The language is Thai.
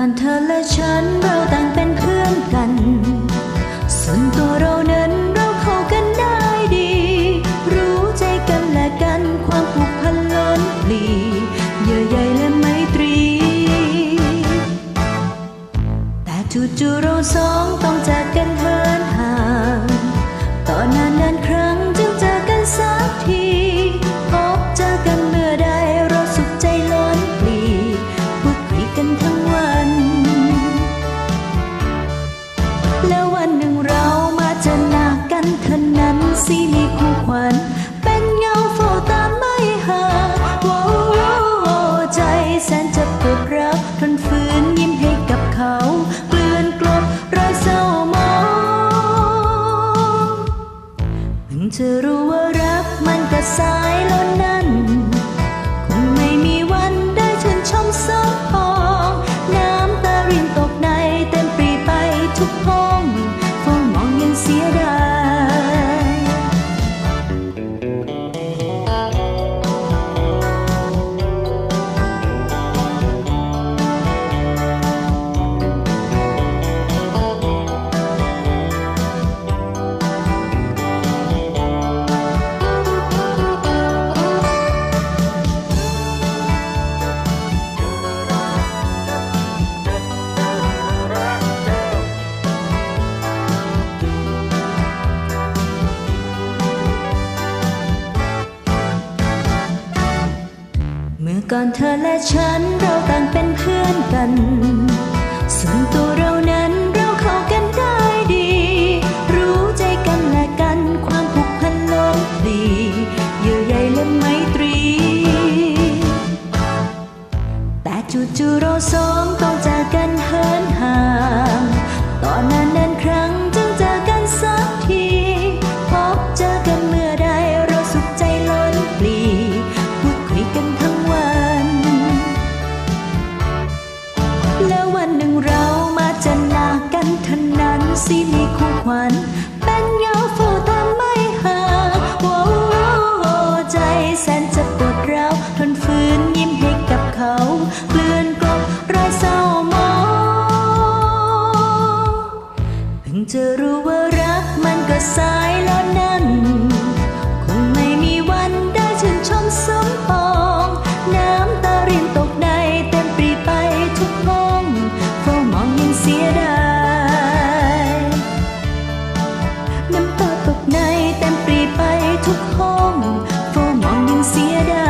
ก่อนเธอและฉันเราต่างเป็นเพื่อนกัน ส่วนตัวเรานั้นเราเข้ากันได้ดี รู้ใจกันและกันความผูกพันล้นปลีเยื่อใยและไมตรี แต่จู่ๆเราสองต้องจากกัน จะรู้ว่ารักมันก็สายล้นนะ ก่อนเธอและฉันเราต่างเป็นเพื่อนกัน ส่วนตัวเรานั้นเราเข้ากันได้ดี รู้ใจกันและกันความผูกพันล้นปลีเยื่อใยและไมตรี แต่จู่ๆเราสองต้องจากกันเหินห่าง ตอนนั้นนั้น เป็นเาเฝ้าตาไม่หงาใจแสนจะปวดร้าวทนฝืนยิ้มให้กับเขาเกลื่นกลบรอเศร้ามองเพิ่งจะรู้ว่ารักมันก็สายแล้วนะ See tiada.